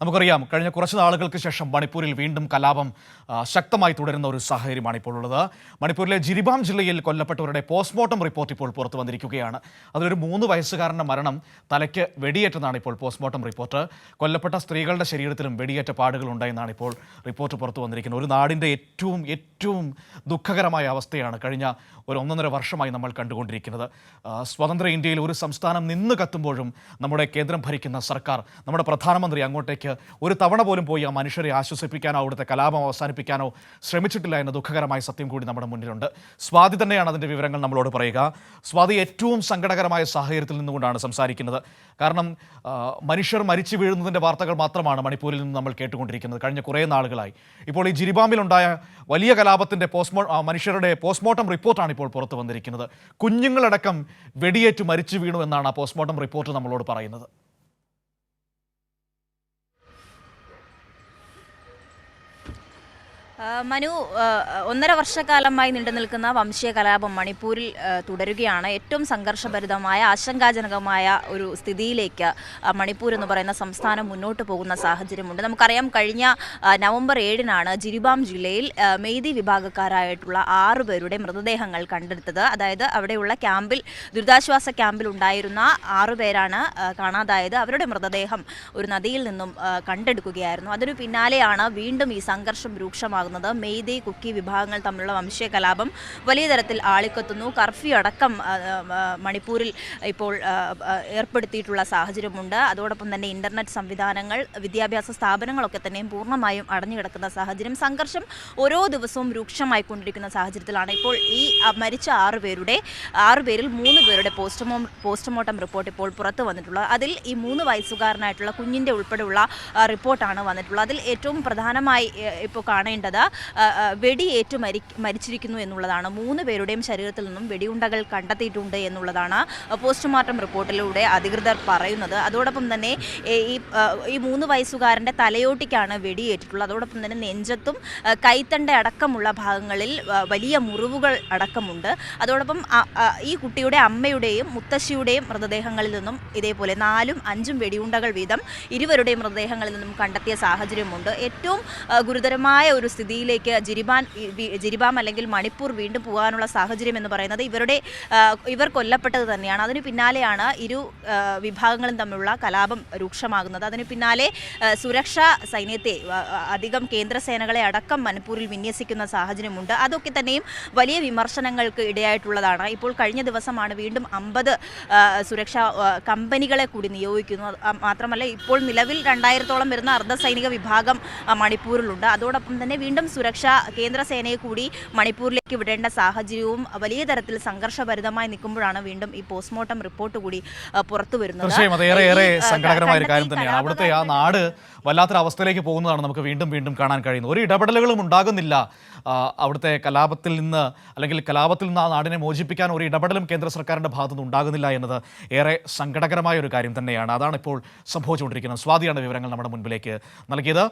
നമുക്കറിയാം കഴിഞ്ഞ കുറച്ച് നാളുകൾക്ക് ശേഷം മണിപ്പൂരിൽ വീണ്ടും കലാപം ശക്തമായി തുടരുന്ന ഒരു സാഹചര്യമാണ് ഇപ്പോൾ ഉള്ളത്. മണിപ്പൂരിലെ ജിരിബാം ജില്ലയിൽ കൊല്ലപ്പെട്ടവരുടെ പോസ്റ്റ്മോർട്ടം റിപ്പോർട്ട് ഇപ്പോൾ പുറത്തു വന്നിരിക്കുകയാണ്. അതിലൊരു മൂന്ന് വയസ്സുകാരന്റെ മരണം തലയ്ക്ക് വെടിയേറ്റെന്നാണ് ഇപ്പോൾ പോസ്റ്റ്മോർട്ടം റിപ്പോർട്ട്. കൊല്ലപ്പെട്ട സ്ത്രീകളുടെ ശരീരത്തിലും വെടിയേറ്റ പാടുകൾ ഉണ്ടായെന്നാണ് ഇപ്പോൾ റിപ്പോർട്ട് പുറത്തു വന്നിരിക്കുന്നത്. ഒരു നാടിന്റെ ഏറ്റവും ഏറ്റവും ദുഃഖകരമായ അവസ്ഥയാണ്. കഴിഞ്ഞ ഒരു ഒന്നൊന്നര വർഷമായി നമ്മൾ കണ്ടുകൊണ്ടിരിക്കുന്നത്. സ്വതന്ത്ര ഇന്ത്യയിൽ ഒരു സംസ്ഥാനം നിന്ന് കത്തുമ്പോഴും നമ്മുടെ കേന്ദ്രം ഭരിക്കുന്ന സർക്കാർ നമ്മുടെ പ്രധാനമന്ത്രി അങ്ങോട്ടേക്ക് ഒരു തവണ പോലും പോയി ആ മനുഷ്യരെ ആശ്വസിപ്പിക്കാനോ അവിടുത്തെ കലാപം അവസാനിപ്പിക്കാനോ ശ്രമിച്ചിട്ടില്ല എന്ന ദുഃഖകരമായ സത്യം കൂടി നമ്മുടെ മുന്നിലുണ്ട്. സ്വാതി തന്നെയാണ് അതിന്റെ വിവരങ്ങൾ നമ്മളോട് പറയുക. സ്വാതി ഏറ്റവും സങ്കടകരമായ സാഹചര്യത്തിൽ നിന്നുകൊണ്ടാണ് സംസാരിക്കുന്നത്. കാരണം മനുഷ്യർ മരിച്ചു വീഴുന്നതിന്റെ വാർത്തകൾ മാത്രമാണ് മണിപ്പൂരിൽ നിന്ന് നമ്മൾ കേട്ടുകൊണ്ടിരിക്കുന്നത്. കഴിഞ്ഞ കുറേ നാളുകളായി. ഇപ്പോൾ ഈ ജിരിബാമിലുണ്ടായ വലിയ കലാപത്തിന്റെ പോസ്റ്റ്മോ മനുഷ്യരുടെ പോസ്റ്റ്മോർട്ടം റിപ്പോർട്ടാണ് ഇപ്പോൾ പുറത്തു വന്നിരിക്കുന്നത്. കുഞ്ഞുങ്ങളടക്കം വെടിയേറ്റ് മരിച്ചു വീണു എന്നാണ് പോസ്റ്റ്മോർട്ടം റിപ്പോർട്ട് നമ്മളോട് പറയുന്നത്. മനു ഒന്നര വർഷക്കാലമായി നീണ്ടു നിൽക്കുന്ന വംശീയ കലാപം മണിപ്പൂരിൽ തുടരുകയാണ്. ഏറ്റവും സംഘർഷഭരിതമായ ആശങ്കാജനകമായ ഒരു സ്ഥിതിയിലേക്ക് മണിപ്പൂർ എന്ന് പറയുന്ന സംസ്ഥാനം മുന്നോട്ട് പോകുന്ന സാഹചര്യമുണ്ട്. നമുക്കറിയാം കഴിഞ്ഞ നവംബർ ഏഴിനാണ് ജിരിബാം ജില്ലയിൽ മെയ്തി വിഭാഗക്കാരായിട്ടുള്ള ആറു പേരുടെ മൃതദേഹങ്ങൾ കണ്ടെടുത്തത്. അതായത് അവിടെയുള്ള ക്യാമ്പിൽ ദുരിതാശ്വാസ ക്യാമ്പിൽ ഉണ്ടായിരുന്ന ആറു പേരാണ് കാണാതായത്. അവരുടെ മൃതദേഹം ഒരു നദിയിൽ നിന്നും കണ്ടെടുക്കുകയായിരുന്നു. അതിനു പിന്നാലെയാണ് വീണ്ടും ഈ സംഘർഷം രൂക്ഷമാകുന്നത്. മെയ്തേ കുക്കി വിഭാഗങ്ങൾ തമ്മിലുള്ള വംശീയ കലാപം വലിയ തരത്തിൽ ആളിക്കത്തുന്നു. കർഫ്യൂ അടക്കം മണിപ്പൂരിൽ ഇപ്പോൾ ഏർപ്പെടുത്തിയിട്ടുള്ള സാഹചര്യമുണ്ട്. അതോടൊപ്പം തന്നെ ഇന്റർനെറ്റ് സംവിധാനങ്ങൾ വിദ്യാഭ്യാസ സ്ഥാപനങ്ങളൊക്കെ തന്നെയും പൂർണമായും അടഞ്ഞുകിടക്കുന്ന സാഹചര്യം. സംഘർഷം ഓരോ ദിവസവും രൂക്ഷമായിക്കൊണ്ടിരിക്കുന്ന സാഹചര്യത്തിലാണ്. ഇപ്പോൾ ഈ മരിച്ച ആറു പേരുടെ പേരിൽ മൂന്ന് പേരുടെ പോസ്റ്റ്മോ പോസ്റ്റ്മോർട്ടം റിപ്പോർട്ട് ഇപ്പോൾ പുറത്തു വന്നിട്ടുള്ളത്. അതിൽ ഈ മൂന്ന് വയസ്സുകാരനായിട്ടുള്ള കുഞ്ഞിന്റെ ഉൾപ്പെടെയുള്ള റിപ്പോർട്ടാണ് വന്നിട്ടുള്ളത്. അതിൽ ഏറ്റവും പ്രധാനമായി ഇപ്പോൾ കാണേണ്ടത് ആ, വെടിയേറ്റു മരി മരിച്ചിരിക്കുന്നു എന്നുള്ളതാണ്. മൂന്ന് പേരുടെയും ശരീരത്തിൽ നിന്നും വെടിയുണ്ടകൾ കണ്ടെത്തിയിട്ടുണ്ട് എന്നുള്ളതാണ് പോസ്റ്റ്മോർട്ടം റിപ്പോർട്ടിലൂടെ അധികൃതർ പറയുന്നത്. അതോടൊപ്പം തന്നെ ഈ ഈ മൂന്ന് വയസ്സുകാരന്റെ തലയോട്ടിക്കാണ് വെടിയേറ്റിട്ടുള്ളത്. അതോടൊപ്പം തന്നെ നെഞ്ചത്തും കൈത്തണ്ട അടക്കമുള്ള ഭാഗങ്ങളിൽ വലിയ മുറിവുകൾ അടക്കമുണ്ട്. അതോടൊപ്പം ഈ കുട്ടിയുടെ അമ്മയുടെയും മുത്തശ്ശിയുടെയും മൃതദേഹങ്ങളിൽ നിന്നും ഇതേപോലെ നാലും അഞ്ചും വെടിയുണ്ടകൾ വീതം ഇരുവരുടെയും മൃതദേഹങ്ങളിൽ നിന്നും കണ്ടെത്തിയ സാഹചര്യമുണ്ട്. ഏറ്റവും ഗുരുതരമായ ഒരു സ്ഥിതിയിലേക്ക് ജിരിബാൻ ജിരിബാം അല്ലെങ്കിൽ മണിപ്പൂർ വീണ്ടും പോകാനുള്ള സാഹചര്യം എന്ന് പറയുന്നത് ഇവരുടെ ഇവർ കൊല്ലപ്പെട്ടത് തന്നെയാണ്. അതിന് പിന്നാലെയാണ് ഇരു വിഭാഗങ്ങളും തമ്മിലുള്ള കലാപം രൂക്ഷമാകുന്നത്. അതിന് പിന്നാലെ സുരക്ഷാ സൈന്യത്തെ അധികം കേന്ദ്ര കേന്ദ്രസേനകളെ അടക്കം മണിപ്പൂരിൽ വിന്യസിക്കുന്ന സാഹചര്യമുണ്ട്. അതൊക്കെ തന്നെയും വലിയ വിമർശനങ്ങൾക്ക് ഇടയായിട്ടുള്ളതാണ്. ഇപ്പോൾ കഴിഞ്ഞ ദിവസമാണ് വീണ്ടും അമ്പത് സുരക്ഷാ കമ്പനികളെ കൂടി നിയോഗിക്കുന്നു മാത്രമല്ല ഇപ്പോൾ നിലവിൽ രണ്ടായിരത്തോളം വരുന്ന അർദ്ധസൈനിക വിഭാഗം മണിപ്പൂരിലുണ്ട്. അതോടൊപ്പം തന്നെ വീണ്ടും സുരക്ഷാ കേന്ദ്രസേനയെ കൂടി മണിപ്പൂരിലേക്ക് വിടേണ്ട സാഹചര്യവും വലിയ തരത്തിൽ സംഘർഷഭരിതമായി നിൽക്കുമ്പോഴാണ് വീണ്ടും ഈ പോസ്റ്റ്മോർട്ടം റിപ്പോർട്ട് കൂടി പുറത്തു വരുന്നത്. തീർച്ചയായും അത് ഏറെ സങ്കടകരമായ ഒരു കാര്യം തന്നെയാണ്. അവിടുത്തെ ആ നാട് വല്ലാത്തൊരു അവസ്ഥയിലേക്ക് പോകുന്നതാണ് നമുക്ക് വീണ്ടും വീണ്ടും കാണാൻ കഴിയുന്നത്. ഒരു ഇടപെടലുകളും ഉണ്ടാകുന്നില്ല. അവിടുത്തെ കലാപത്തിൽ നിന്ന് അല്ലെങ്കിൽ കലാപത്തിൽ നിന്ന് ആ നാടിനെ മോചിപ്പിക്കാൻ ഒരു ഇടപെടലും കേന്ദ്ര സർക്കാരിന്റെ ഭാഗത്തുനിന്ന് ഉണ്ടാകുന്നില്ല എന്നത് ഏറെ സങ്കടകരമായ ഒരു കാര്യം തന്നെയാണ്. അതാണ് ഇപ്പോൾ സംഭവിച്ചുകൊണ്ടിരിക്കുന്നത്. സ്വാതിയാണ് വിവരങ്ങൾ നമ്മുടെ മുൻപിലേക്ക് നൽകിയത്.